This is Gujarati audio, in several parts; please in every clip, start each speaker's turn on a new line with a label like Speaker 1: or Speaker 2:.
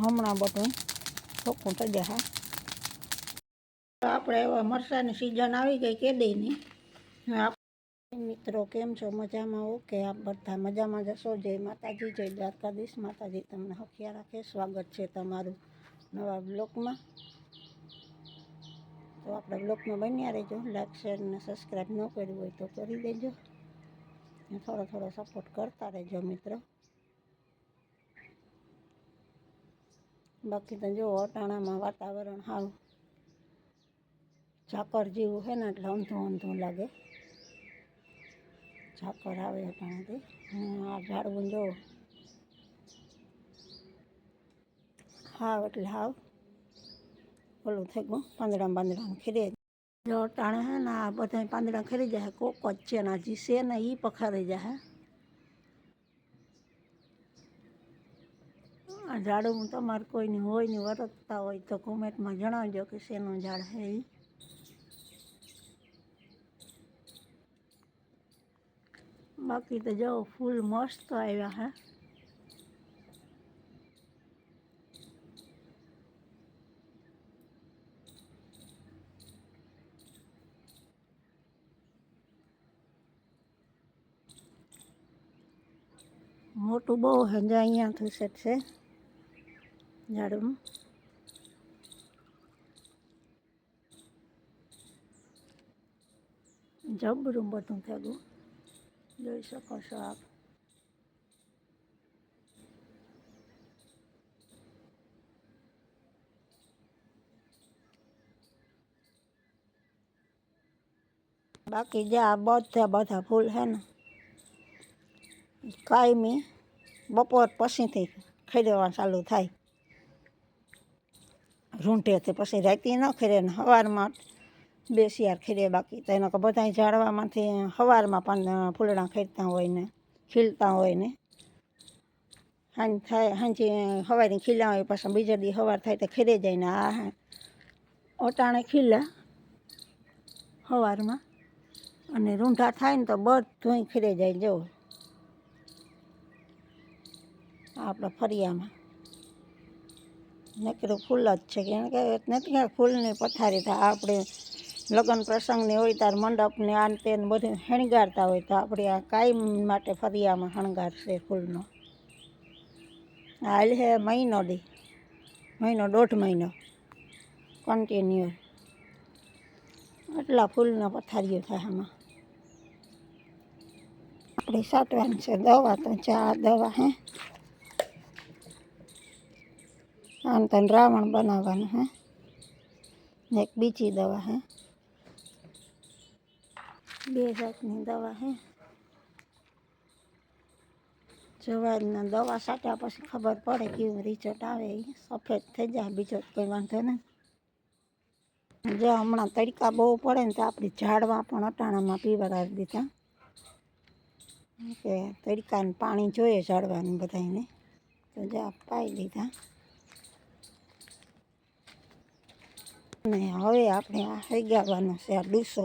Speaker 1: હમણાં બધું ચોખ્ખું થઈ જશે આપણે એવા મરચાંની સિઝન આવી ગઈ કેદીની મિત્રો, કેમ છો? મજામાં ઓકે આપ બધા મજામાં જશો જય માતાજી, જય દ્વારકાધીશ માતાજી. તમને હખિયા રાખે સ્વાગત છે તમારું નવા બ્લોગમાં તો આપણે બ્લોગમાં બન્યા રહેજો. લાઈક શેર અને સબસ્ક્રાઈબ ન કર્યું હોય તો કરી દેજો. થોડો થોડો સપોર્ટ કરતા રહેજો, મિત્રો. બાકી તો જો અટાણામાં વાતાવરણ હાવ ઝાકર જેવું છે ને એટલે ઊંધું ઊંધું લાગે. ઝાકર આવે અટાણાથી. અને આ ઝાડવું જો હાવ એટલે હાવ. ઓલું થઈ ગયું પાંદડા પાંદડા ખીરે. જો અટાણે હે ને, આ બધા પાંદડા ખરી જાય, કોક જ છે ને હજી છે ને એ પખારી જાય. આ ઝાડું તમારે કોઈની હોય ને વરતતા હોય તો કોમેન્ટમાં જણાવજો કે શેનું ઝાડ છે એ બાકી તો જો ફૂલ મસ્ત આવ્યા હે. મોટું બહુ હે, જે અહીંયાથી સેટ છે ઝાડનું જબરું બધું થયું જોઈ શકો છો આપ બાકી જે આ બધા બધા ફૂલ છે ને કાયમી બપોર પછીથી ખરીદવા ચાલુ થાય રૂંઢેથી પછી રાતે ન ખરે ને સવારમાં બેસીયાર ખીરે બાકી. તો એનો બધા ઝાડવામાંથી સવારમાં પણ ફૂલડા ખેડતા હોય ને, ખીલતા હોય ને. સાંજ થાય સાંજે સવારે ખીલ્યા હોય, પાછા બીજા દી સવાર થાય તો ખીરે જાય ને આ ઓટાણે ખીલા સવારમાં અને રૂંઢા થાય ને તો બધું ખીરે જાય જવું આપણા ફરિયામાં. નકરું ફૂલ જ છે, કેમ કે નથી કે ફૂલની પથારી થાય. આપણે લગ્ન પ્રસંગની હોય ત્યારે મંડપને આ તે બધું શણગારતા હોય તો આપણે આ કાયમ માટે ફરિયામાં શણગાર ફૂલનો. હાલ છે મહિનો દી, મહિનો દોઢ મહિનો કન્ટિન્યુ એટલા ફૂલના પથારીઓ થાય આમાં. આપણે સાટવાની છે, દવા તો ચા, દવા હે. આમ તને રાવણ બનાવવાનું હે. ને એક બીજી દવા હે. બે જાતની દવા હે. જોવાના દવા સાટ્યા પછી ખબર પડે કેવું રિઝલ્ટ આવે એ. સફેદ થઈ જાય, બીજો કોઈ વાંધો નહીં. જો હમણાં તડકા બહુ પડે ને તો આપણે ઝાડવા પણ અટાણામાં પીવડાવી દીધા કે તડકાને પાણી જોઈએ ઝાડવાનું બધાને તો જા પાઈ દીધા. અને હવે આપણે આ હૈગાવાનો છે આ ડૂસો.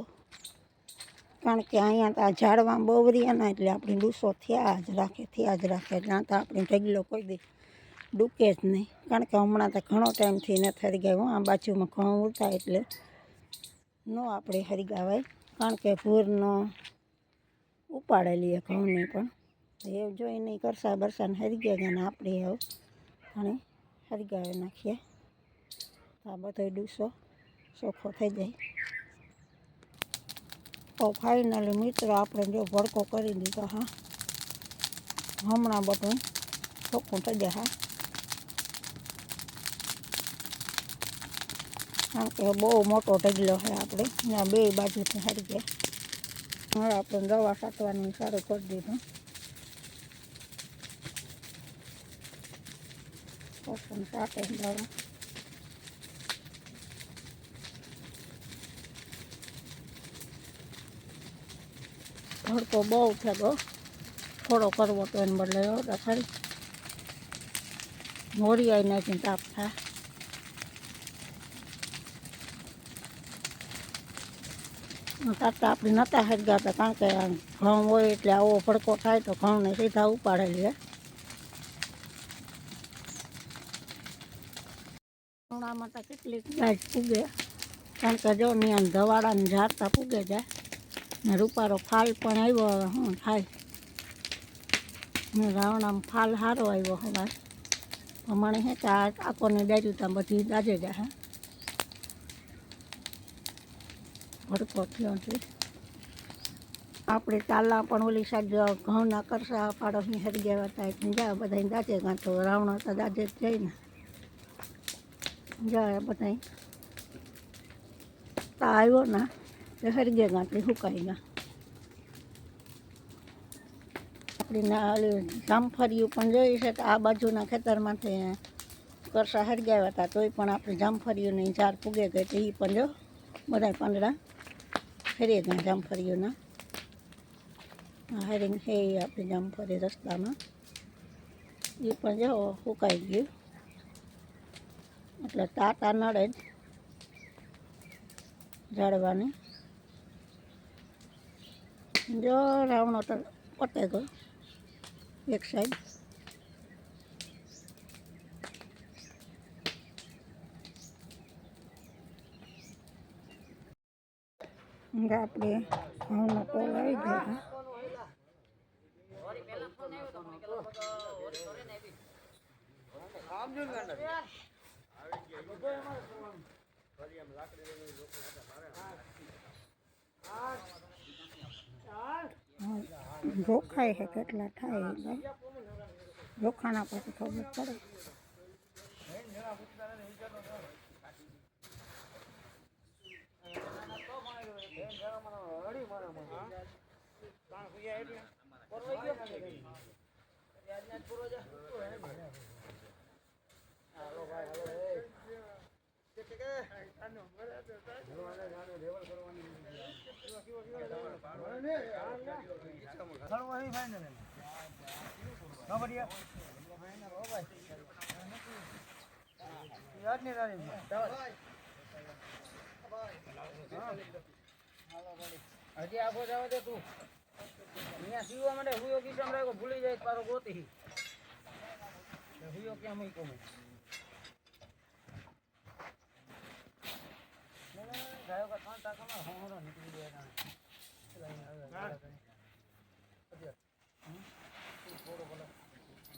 Speaker 1: કારણ કે અહીંયા તો આ ઝાડવા બહુ રહ્યા એટલે આપણે ડૂસો થયા જ રાખે, થયા જ રાખે. ત્યાં તો આપણે ઢગલો કોઈ દે ડૂકે જ નહીં. કારણ કે હમણાં તો ઘણો ટાઈમથી ન થઈ ગયો આ બાજુમાં ઘઉં ઉતા એટલે ન આપણે હરિગાવાય કારણ કે ભૂરનો ઉપાડેલી ઘઉંની પણ. એવું જોઈ નહીં કરસા બરસાને હરી ગયા ને આપણે હવે અને હરગાવી નાખીએ. આ બધો ડૂસો ચોખ્ખો થઈ જાય. તો ફાઇનલી મિત્રો આપણે જો ભડકો કરી દીધો, હા. હમણાં બધું ચોખ્ખું થઈ જાય, હા. કારણ કે બહુ મોટો ઢગલો છે આપણે. ત્યાં બે બાજુથી હારી ગયા. હવે આપણે દવા સાટવાનું સારું કરી દીધું. પછી સાટે દવા. ભડકો બહુ થયો થોડો કરવો તો એને બદલે ખરી મોરી આવી નાખીને તાપ થાય. તાપતા આપણે નહોતા હરગાતા કારણ કે ઘઉં હોય એટલે આવો ભડકો થાય તો ઘઉંને સીધા ઉપાડેલી ઉનાળામાં તો કેટલીક ગાય પૂગે. કારણ કે જો ત્યાં ધવાડાને ઝાડતા પૂગે જાય. ને રૂપારો ફાલ પણ આવ્યો હવે શું થાય ને રાવણામાં ફાલ સારો આવ્યો હવે પ્રમાણે હે કે આ આકોને દાર્યું ત્યાં બધી દાજે જાય ભડકો થયો છે. આપણે તાલા પણ ઓલી સાઈડ ઘઉંના કરશા પાડોશની હરી ગયા હતા જાય બધા દાજે કાં તો રાવણ તો દાજે જ જાય ને જાય બધા તા આવ્યો ને. તે હરી ગયા ગાંઠી સુકાઈ ગયા આપણી જામફળીઓ પણ જોઈ છે કે આ બાજુના ખેતરમાંથી કરસા હરગ્યા હતા, તોય પણ આપણે જામફળીઓની ઝાડ પૂગે ગઈ તો એ પણ જો બધા પાંદડા હરી ગયા જામફળીઓના આ હે આપણી જામફળી રસ્તામાં. એ પણ જો સુકાઈ ગયું. એટલે તાતા નડે જ ઝાડવાની. જો રાવણો તો પતે ગયો. એક સાઈડ આપણે ઘઉંનો કોલ આવી ગયો. છે જોખાય છે કેટલા થાય ભાઈ જોખાના પછી ખબર પડે.
Speaker 2: હજી આખો જવા દે તું અહીંયા સીવા માટે હુયો કિસમ રાખ્યો ભૂલી જાય તારો ગોતી હુયો ક્યાં મૂક્યો મેં ના, ના, ના, ગાયો કા ત્રણ ટાંકામાં હોમરો નીકળી ના. થોડો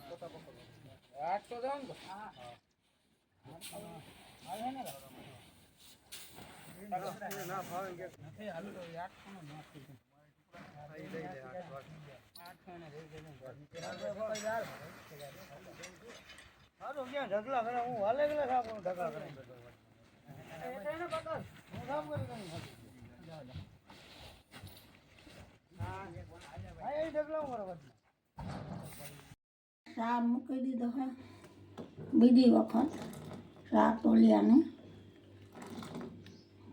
Speaker 2: પોતા પકડો. આઠ તો જાઉં હા. હા. આવે ને રાવ. નથી હાલું તો આઠ કોનો નાખી ઢગલા કરે? હું હાલે ગયેલા ઢગલા કરે.
Speaker 1: શાક મૂકી દીધો હે. બીજી વખત શાક તોલિયાને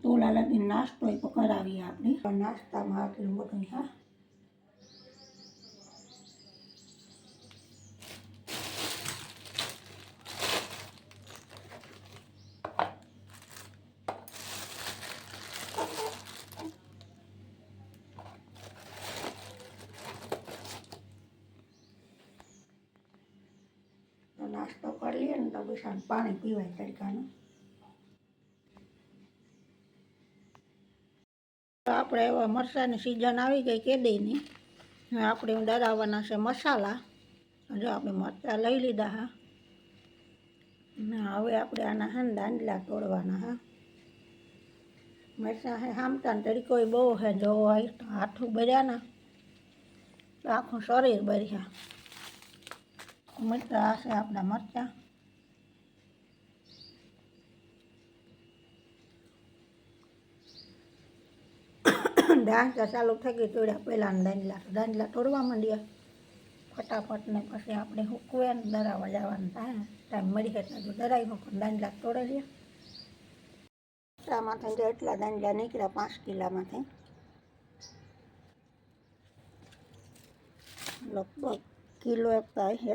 Speaker 1: તોલા લગી નાસ્તો કરાવીએ આપણે. નાસ્તામાં આટલું બધું હા તો નાસ્તો તો પછી પાણી પીવાય તડકાનું. આપણે એવા મરચાંની સિઝન આવી ગઈ કેદીની. આપણે ડરાવવાના છે મસાલા. જો આપણે મરચાં લઈ લીધા હા. હવે આપણે આના હે દાંડલા તોડવાના હા. મરચાં હે હામતા ને તરીકો બહુ હે જો હાથું ભર્યા ને. આખું શરીર ભર્યા મરચાં હશે આપણા મરચાં. દાંડલા ચાલુ થઈ ગઈ તોડ્યા પહેલાં દાંડલા દાંડલા તોડવા માંડ્યા. ફટાફટ ને પછી આપણે હૂકવે ને દરાવા જવાનું થાય ટાઈમ મળી એટલે તો દરાઈ મૂકો દાંડલા તોડે લે એટલામાંથી જો એટલા દાંડલા નીકળ્યા પાંચ કિલામાંથી લગભગ કિલો એક થાય છે.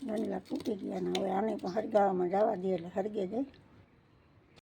Speaker 1: દાંડલા તૂટી ગયા ને હવે આને પણ હરગાવામાં જવા દે એટલે હરગે જાય.